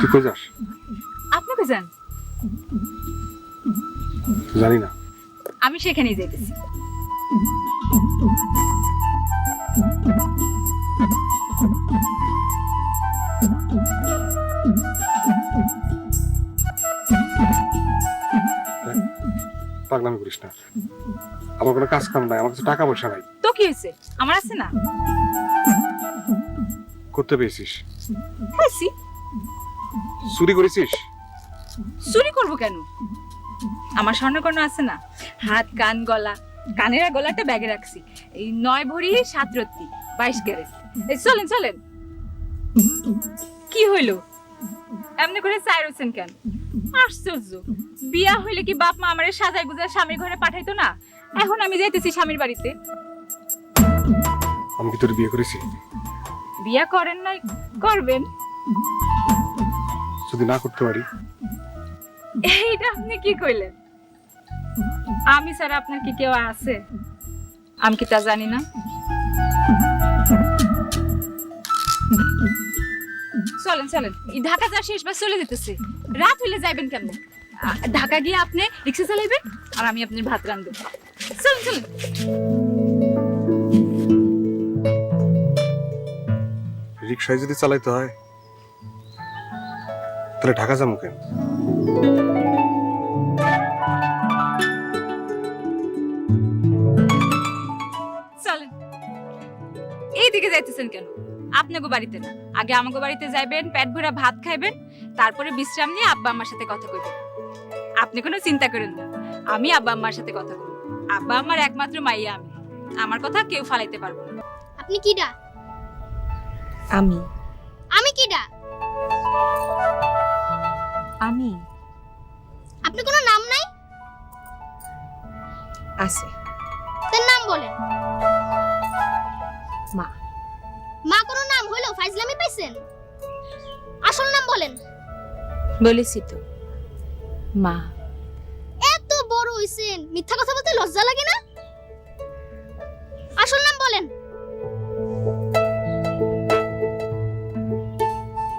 তুই কই যাস? আপনি কই যান? জানি না। আমি সেখানেই যাইতেছি। পাগলামি করিস না। আমার কোনো কাজ কাম নাই আমার কাছে টাকা পয়সা নাই। তো কি হয়েছে? আমার আছে না? করতে পেয়েছিস খাইছি চুরি করেছিস? চুরি করব কেন? আমার স্বর্ণকর্ণ আছে না? হাত কান গলা। কানের আর গলাটা ব্যাগে রাখছি। এই নয় ভরি সাত রত্তি বাইশ ক্যারেট। এই চলেন চলেন। কি হইল? এমনি করে চাই রয়েছেন কেন? আশ্চর্য। বিয়া হইলে কি বাপ মা আমারে সাজায় গুজায় স্বামীর ঘরে পাঠাইতো না? এখন আমি যাইতেছি স্বামীর বাড়িতে। আমি কি তোর বিয়ে করেছি? বিয়া করেন নাই করবেন। যদি না করতে পারি। এইটা আপনি কি কইলেন? আমি স্যার আপনার কি কেউ আছে? আমি কি তা জানি না। চলেন চলেন। ঢাকা যা শেষবার চলে যেতেছে। রাত হইলে যাইবেন কেমনে? ঢাকা গিয়ে আপনি রিক্সা চালাইবেন আর আমি আপনার ভাত রান্ধব চলেন চলেন। রিক্সায় যদি চালাইতে হয় তাহলে ঢাকা যাব কেন? চলেন। এইদিকে যাইতেছেন কেন? আপনাকে বাড়িতে না। আগে আমাকে বাড়িতে যাইবেন পেট ভরা ভাত খাইবেন তারপরে বিশ্রাম নিয়ে আব্বা আম্মার সাথে কথা কইবেন। আপনি কোনো চিন্তা করেন না। আমি আব্বা আম্মার সাথে কথা কইব। আব্বা আমার একমাত্র মাইয়া আমি। আমার কথা কেউ ফালাইতে পারব না। আপনি কিডা আমি। আমি কিডা? আমি। আপনি কোনো নাম নাই? আছে। তার নাম বলেন। মা। মা কোনো নাম হইল ফাইজলামি পাইছেন? আসল নাম বলেন। বলেছি তো। মা। এত বড় হইছেন মিথ্যা কথা বলতে লজ্জা লাগে না? আসল নাম বলেন।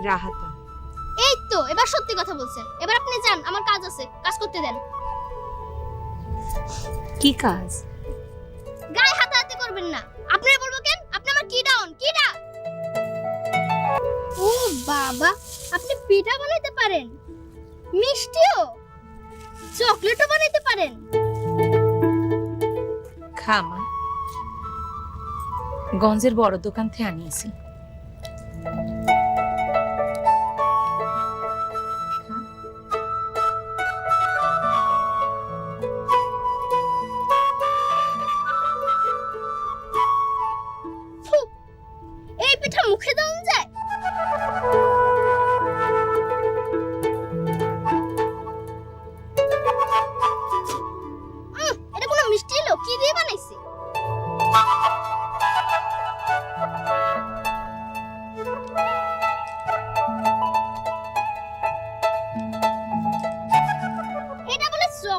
রাহাতা। এই তো এবার সত্যি কথা বলছেন। এবার আপনি যান আমার কাজ আছে কাজ করতে দেন। কি কাজ? গায়ে হাতাহাতি করবেন না। আপনারা বলব কেন? আপনি আমার কি ডাউন কি ডা ও বাবা আপনি পিঠা বানাইতে পারেন? মিষ্টিও? চকলেটও বানাইতে পারেন? খা মা। গঞ্জের বড় দোকান থেকে আনিয়েছি।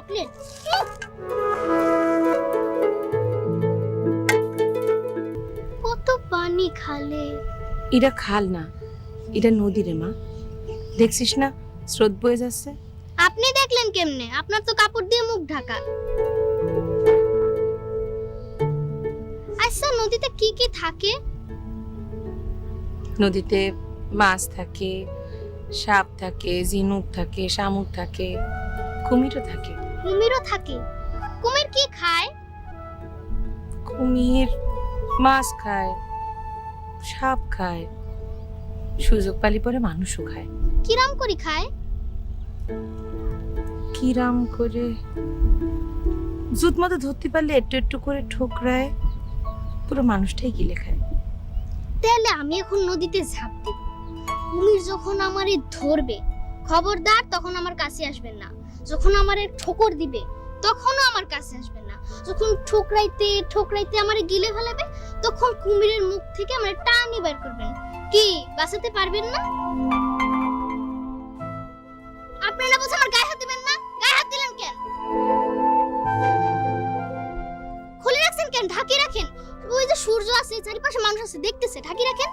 চকলেট। কত পানি খালে। এটা খাল না এটা নদী রে মা। দেখছিস না স্রোত বয়ে যাচ্ছে? আপনি দেখলেন কেমনে? আপনার তো কাপড় দিয়ে মুখ ঢাকা। আচ্ছা নদীতে কি কি থাকে? নদীতে মাছ থাকে সাপ থাকে ঝিনুক থাকে শামুক থাকে কুমিরও থাকে। কুমিরও থাকে। কুমির কি খায়? কুমির মাছ খায় সাপ খায় সুযোগ পালি পরে মানুষও খায়। কিরাম করি খায়? কিরাম করে? জুত মতো ধরতে পারলে একটু একটু করে ঠোকরায় পুরো মানুষটাই গিলে খায়। তাহলে আমি এখন নদীতে ঝাঁপ দিব। কুমির যখন আমারে ধরবে খবরদার তখন আমার কাছে আসবেন না। যখন আমারে ঠোকর দিবে, তখনও আমার কাছে আসবেন না। যখন ঠোকরাইতে ঠোকরাইতে আমারে গিলে ফেলাবে, তখন কুমিরের মুখ থেকে আমারে টানি বের করবেন। কি, বাঁচাতে পারবেন না? আপনারা বলছেন আমার গায়ে হাত দিবেন না? গায়ে হাত দিলেন কেন? খুলে রাখছেন কেন? ঢাকি রাখেন? ওই যে সূর্য আছে, চারিপাশে মানুষ আছে, দেখতেছে ঢাকি রাখেন?